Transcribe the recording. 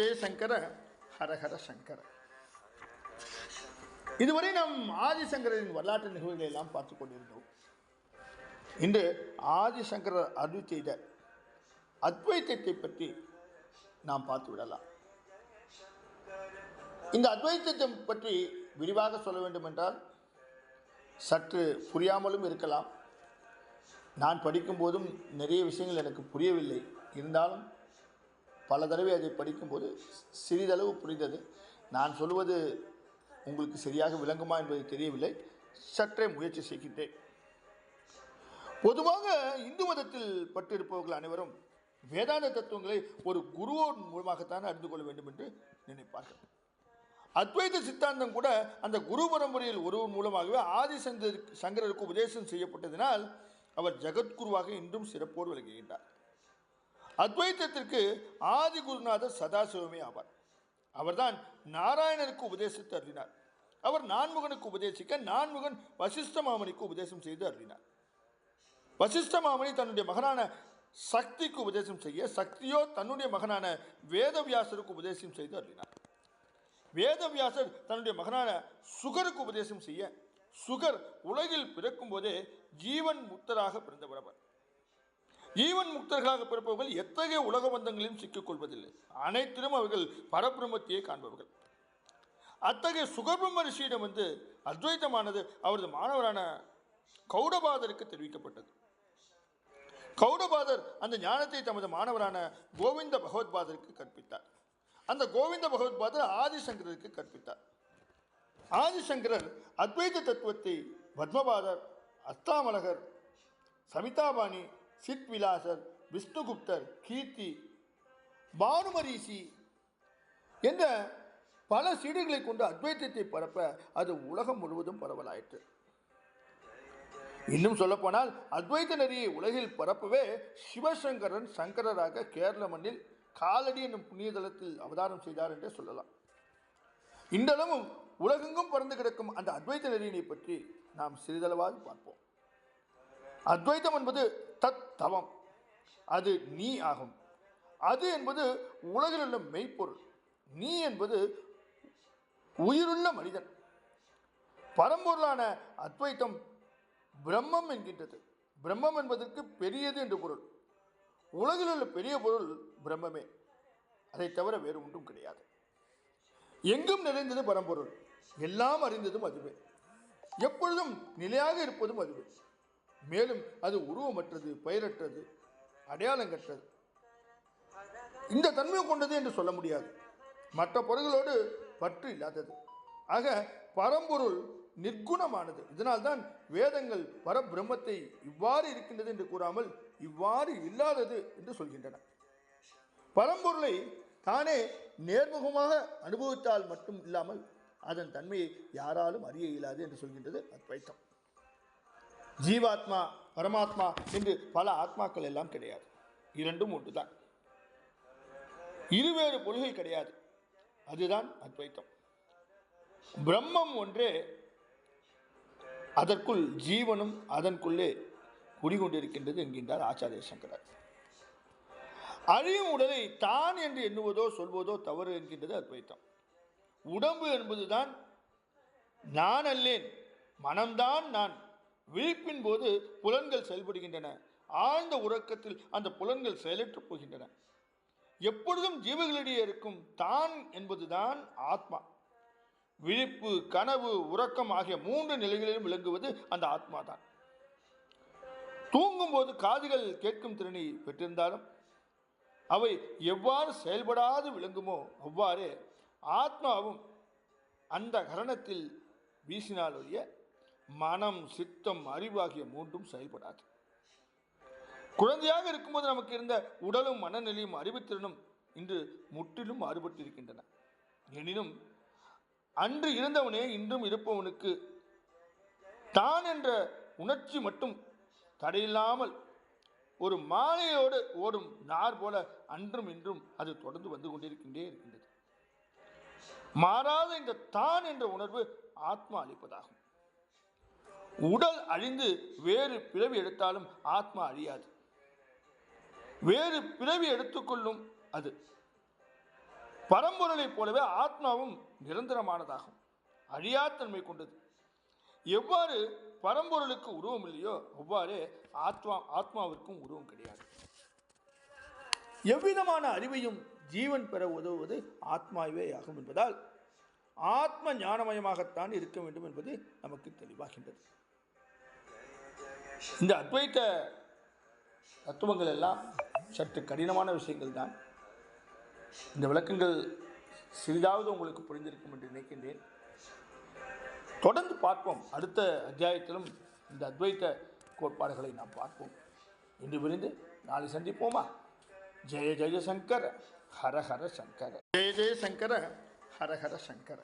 ஜெய சங்கர ஹரஹர சங்கர. இதுவரை நாம் ஆதிசங்கரின் வரலாற்று நிகழ்வுகளை எல்லாம் பார்த்து கொண்டிருந்தோம். இன்று ஆதிசங்கரர் அருள் செய்த அத்வைத்தத்தை பற்றி நாம் பார்த்து விடலாம். இந்த அத்வைத்தத்தை பற்றி விரிவாக சொல்ல வேண்டும் என்றால் சற்று புரியாமலும் இருக்கலாம். நான் படிக்கும்போதும் நிறைய விஷயங்கள் எனக்கு புரியவில்லை. இருந்தாலும் பல தடவை அதை படிக்கும்போது சிறிதளவு புரிந்தது. நான் சொல்வது உங்களுக்கு சரியாக விளங்குமா என்பது தெரியவில்லை. சற்றே முயற்சி செய்கின்றேன். பொதுவாக இந்து மதத்தில் பட்டிருப்பவர்கள் அனைவரும் வேதாந்த தத்துவங்களை ஒரு குருவோன் மூலமாகத்தான் அறிந்து கொள்ள வேண்டும் என்று நினைப்பார்கள். அத்வைத சித்தாந்தம் கூட அந்த குரு பரம்பரையில் ஒருவர் மூலமாகவே ஆதிசங்கர் சங்கரருக்கு உபதேசம் செய்யப்பட்டதினால் அவர் ஜெகத்குருவாக இன்றும் சிறப்போடு விளங்குகின்றார். அத்வைத்தத்திற்கு ஆதி குருநாதர் சதாசிவமே ஆவார். அவர்தான் நாராயணனுக்கு உபதேசித்து அருளினார். அவர் நான்முகனுக்கு உபதேசிக்க நான்முகன் வசிஷ்ட மாமனிக்கு உபதேசம் செய்து அருளினார். வசிஷ்ட மாமணி தன்னுடைய மகனான சக்திக்கு உபதேசம் செய்ய சக்தியோ தன்னுடைய மகனான வேதவியாசருக்கு உபதேசம் செய்து அருளினார். வேதவியாசர் தன்னுடைய மகனான சுகருக்கு உபதேசம் செய்ய சுகர் உலகில் பிறக்கும் போதே ஜீவன் முத்தராக பிறந்தவர் அவர். ஜீவன் முக்தர்களாக பிறப்பவர்கள் எத்தகைய உலக பந்தங்களிலும் சிக்கிக்கொள்வதில்லை அனைத்திலும் அவர்கள் பரபிரமத்தையே காண்பவர்கள். அத்தகைய சுகபிரம்ம ரிஷியிடம் வந்து அத்வைத்தமானது அவரது மாணவரான கௌடபாதருக்கு தெரிவிக்கப்பட்டது. கௌடபாதர் அந்த ஞானத்தை தமது மாணவரான கோவிந்த பகவத்பாதருக்கு கற்பித்தார். அந்த கோவிந்த பகவத்பாதர் ஆதிசங்கரருக்கு கற்பித்தார். ஆதிசங்கரர் அத்வைத தத்துவத்தை பத்மபாதர் அஸ்தாமலகர் சமிதாபாணி சித்விலாசர் விஷ்ணுகுப்தர் கீர்த்தி பானுமரீசி என்ற பல சீடுகளை கொண்டு அத்வைத்தத்தை பரப்ப அது உலகம் முழுவதும் பரவலாயிற்று. இன்னும் சொல்லப்போனால் அத்வைத நெறியை உலகில் பரப்பவே சிவசங்கரன் சங்கரராக கேரள மண்ணில் காலடி என்னும் புண்ணியதளத்தில் அவதாரம் செய்தார் என்றே சொல்லலாம். இன்றளவும் உலகெங்கும் பறந்து கிடக்கும் அந்த அத்வைத்த நெறியினை பற்றி நாம் சிறிதளவாக பார்ப்போம். அத்வைத்தம் என்பது தத் தவம். அது நீ ஆகும். அது என்பது உலகில் உள்ள மெய்ப்பொருள். நீ என்பது உயிருள்ள மனிதன். பரம்பொருளான அத்வைத்தம் பிரம்மம் என்கின்றது. பிரம்மம் என்பதற்கு பெரியது என்று பொருள். உலகில் உள்ள பெரிய பொருள் பிரம்மமே. அதை தவிர வேறு ஒன்றும் கிடையாது. எங்கும் நிறைந்தது பரம்பொருள். எல்லாம் அறிந்ததும் அதுவே. எப்பொழுதும் நிலையாக இருப்பதும் அதுவே. மேலும் அது உருவமற்றது பெயரற்றது அடையாளங்கற்றது. இந்த தன்மை கொண்டது என்று சொல்ல முடியாது. மற்ற பொருள்களோடு பற்று இல்லாதது. ஆக பரம்பொருள் நிர்குணமானது இதனால்தான் வேதங்கள் பரபிரம்மத்தை இவ்வாறு இருக்கின்றது என்று கூறாமல் இவ்வாறு இல்லாதது என்று சொல்கின்றன. பரம்பொருளை தானே நேர்முகமாக அனுபவித்தால் மட்டும் இல்லாமல் அதன் தன்மையை யாராலும் அறிய இயலாது என்று சொல்கின்றது அத்வைத்தம். ஜீவாத்மா பரமாத்மா என்று பல ஆத்மாக்கள் எல்லாம் கிடையாது. இரண்டும் ஒன்று தான் இருவேறு பொருள்கள் கிடையாது. அதுதான் அத்வைத்தம். பிரம்மம் ஒன்றே அதற்குள் ஜீவனும் அதற்குள்ளே குடிகொண்டிருக்கின்றது என்கின்றார் ஆச்சாரிய சங்கரர். அழியும் உடலை தான் என்று எண்ணுவதோ சொல்வதோ தவறு என்கின்றது அத்வைத்தம். உடம்பு என்பதுதான் நான் அல்லேன் மனம்தான் நான். விழிப்பின் போது புலன்கள் செயல்படுகின்றன. ஆழ்ந்த உறக்கத்தில் அந்த புலன்கள் செயலற்று போகின்றன. எப்பொழுதும் ஜீவர்களிடையே இருக்கும் தான் என்பதுதான் ஆத்மா. விழிப்பு கனவு உறக்கம் ஆகிய மூன்று நிலைகளிலும் விளங்குவது அந்த ஆத்மா தான் தூங்கும்போது காதுகள் கேட்கும் திறனை பெற்றிருந்தாலும் அவை எவ்வாறு செயல்படாது விளங்குமோ அவ்வாறே ஆத்மாவும் அந்த கரணத்தில் வீசினால் ஒழிய மனம் சித்தம் அறிவாகிய மூன்றும் செயல்படாது. குழந்தையாக இருக்கும்போது நமக்கு இருந்த உடலும் மனநிலையும் அறிவுத்திறனும் இன்று முற்றிலும் மாறுபட்டிருக்கின்றன. எனினும் அன்று இருந்தவனே இன்றும் இருப்பவனுக்கு தான் என்ற உணர்ச்சி மட்டும் தடையில்லாமல் ஒரு மாலையோடு ஓடும் நார் போல அன்றும் இன்றும் அது தொடர்ந்து வந்து கொண்டிருக்கின்றே இருக்கின்றது. மாறாத இந்த தான் என்ற உணர்வு ஆத்மா அளிப்பதாகும். உடல் அழிந்து வேறு பிறவி எடுத்தாலும் ஆத்மா அழியாது. வேறு பிறவி எடுத்துக்கொள்ளும் அது. பரம்பொருளைப் போலவே ஆத்மாவும் நிரந்தரமானதாகும். அழியாத்தன்மை கொண்டது. எவ்வாறு பரம்பொருளுக்கு உருவம் இல்லையோ அவ்வாறே ஆத்மா ஆத்மாவிற்கும் உருவம் கிடையாது. எவ்விதமான அறிவையும் ஜீவன் பெற உதவுவது ஆத்மாவே ஆகும் என்பதால் ஆத்ம ஞானமயமாகத்தான் இருக்க வேண்டும் என்பது நமக்கு தெளிவாகின்றது. இந்த அத்வைத்த தத்துவங்கள் எல்லாம் சற்று கடினமான விஷயங்கள் தான் இந்த விளக்கங்கள் சிறிதாவது உங்களுக்கு புரிந்திருக்கும் என்று நினைக்கின்றேன். தொடர்ந்து பார்ப்போம். அடுத்த அத்தியாயத்திலும் இந்த அத்வைத்த கோட்பாடுகளை நாம் பார்ப்போம். இன்று புரிந்து நாளை சந்திப்போமா? ஜெய ஜெய சங்கர ஹர ஹர சங்கர. ஜெய ஜெய சங்கர ஹர ஹர சங்கர.